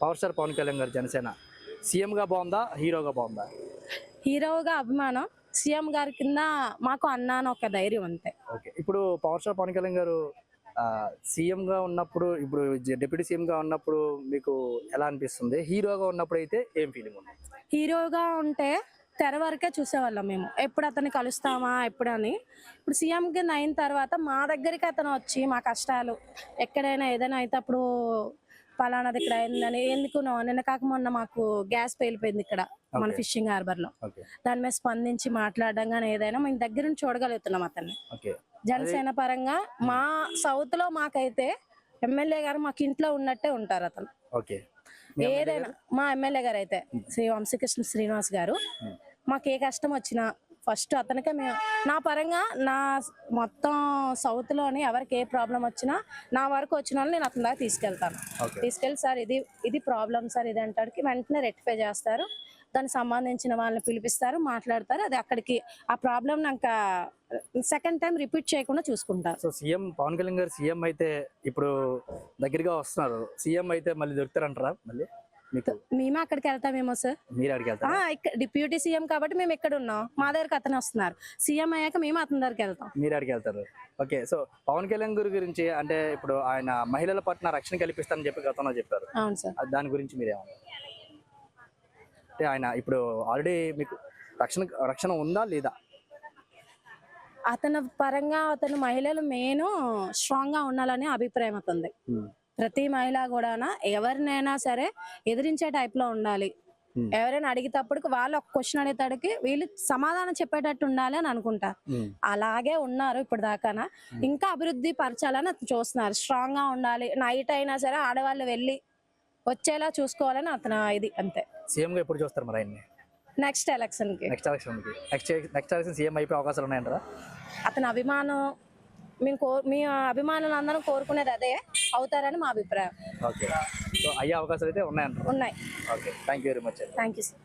Power star Pawan Kalyan గారు జనసేన. సీఎంగా బాగుందా? హీరోగా బాగుందా? హీరోగా అభిమానం. సీఎం గారి కింద మాకు అన్న అని ఒక ధైర్యం అంతే. ఓకే. ఇప్పుడు పవర్ స్టార్ పవన్ కళ్యాణ్ గారు ఆ, CM గా ఉన్నప్పుడు ఇప్పుడు డిప్యూటీ గా ఉన్నప్పుడు మీకు ఎలా అనిపిస్తుంది? హీరోగా ఉన్నప్పుడు అయితే ఏం ఫీలింగ్ ఉంది? హీరోగా ఉంటే తెర వరకే చూసేవాళ్ళం మేము. ఎప్పుడు అతన్ని కలుస్తామా ఎప్పుడు అని. ఇప్పుడు సీఎం కింద అయిన తర్వాత మా దగ్గరికి అతను వచ్చి మా కష్టాలు ఎక్కడైనా ఏదైనా అయితే అప్పుడు పలానాది ఇక్కడ అయిందని ఎందుకు నిన్న కాక మొన్న మాకు గ్యాస్ పేలిపోయింది ఇక్కడ మన. ఫిషింగ్ హార్బర్లో దాని మీద స్పందించి మాట్లాడడం కానీ ఏదైనా మేము దగ్గర నుంచి చూడగలుగుతున్నాం అతన్ని. జనసేన పరంగా మా సౌత్లో మాకైతే ఎమ్మెల్యే గారు మాకు ఇంట్లో ఉన్నట్టే ఉంటారు అతను. ఏదైనా మా ఎమ్మెల్యే గారు అయితే శ్రీ వంశీకృష్ణ శ్రీనివాస్ గారు. మాకు ఏ కష్టం వచ్చినా ఫస్ట్ అతనికే మేము నా పరంగా నా మొత్తం సౌత్లోని ఎవరికి ఏ ప్రాబ్లం వచ్చినా నా వరకు వచ్చిన వాళ్ళు నేను అతని దాకా తీసుకెళ్తాను. తీసుకెళ్ళి సార్ ఇది ఇది ప్రాబ్లం సార్ ఇది అంటాడికి వెంటనే రెక్టిఫై చేస్తారు. దానికి సంబంధించిన వాళ్ళని పిలిపిస్తారు మాట్లాడతారు. అది అక్కడికి ఆ ప్రాబ్లం ఇంకా సెకండ్ టైం రిపీట్ చేయకుండా చూసుకుంటారు. సో సీఎం పవన్ కళ్యాణ్ గారు సీఎం అయితే ఇప్పుడు దగ్గరగా వస్తున్నారు. సీఎం అయితే మళ్ళీ దొరుకుతారంటారా మళ్ళీ? మేమే అక్కడికి వెళ్తామేమో సార్? మీరు డిప్యూటీ సీఎం కాబట్టి మేము ఇక్కడ ఉన్నాం. మా దగ్గరికి అతను వస్తున్నారు. సీఎం అయ్యాక మేము అతని దగ్గరికి వెళ్తాం. మీరు అడిగి వెళ్తారు. ఓకే సో పవన్ కళ్యాణ్ గారి గురించి అంటే ఇప్పుడు ఆయన మహిళల పట్ల రక్షణ కల్పిస్తానని చెప్పి గతంలో చెప్పారు. అవును సార్. దాని గురించి మీరేమన్నారు అంటే ఆయన ఇప్పుడు ఆల్రెడీ మీకు రక్షణ రక్షణ ఉందా లేదా? అతని పరంగా అతను మహిళలు మెయిన్ స్ట్రాంగ్గా ఉండాలని అభిప్రాయం అతనిది. ప్రతి మహిళ కూడా ఎవరినైనా సరే ఎదిరించే టైప్లో ఉండాలి. ఎవరైనా అడిగేటప్పటికి వాళ్ళు ఒక క్వశ్చన్ అడిగేటడికి వీళ్ళు సమాధానం చెప్పేటట్టు ఉండాలి అని అనుకుంటారు అలాగే ఉన్నారు ఇప్పుడు దాకానా. ఇంకా అభివృద్ధి పరచాలని అతను చూస్తున్నారు. స్ట్రాంగ్గా ఉండాలి. నైట్ అయినా సరే ఆడవాళ్ళు వెళ్ళి వచ్చేలా చూసుకోవాలని అతను ఇది అంతే. సీఎం గా ఎప్పుడు చూస్తారు మరి ఆయన్ని? నెక్స్ట్ ఎలక్షన్కి. నెక్స్ట్ ఎలక్షన్కి. నెక్స్ట్ నెక్స్ట్ ఎలక్షన్ సీఎం అయిపోయే అవకాశాలు ఉన్నాయంటారా? అతని అభిమానం మేము కో మీ అభిమానులు అందరం కోరుకునేది అదే. అవుతారని మా అభిప్రాయం. ఓకే. సో అయ్యే అవకాశాలు అయితే ఉన్నాయంటారా. ఉన్నాయి. Okay. Thank you very much thank you sir.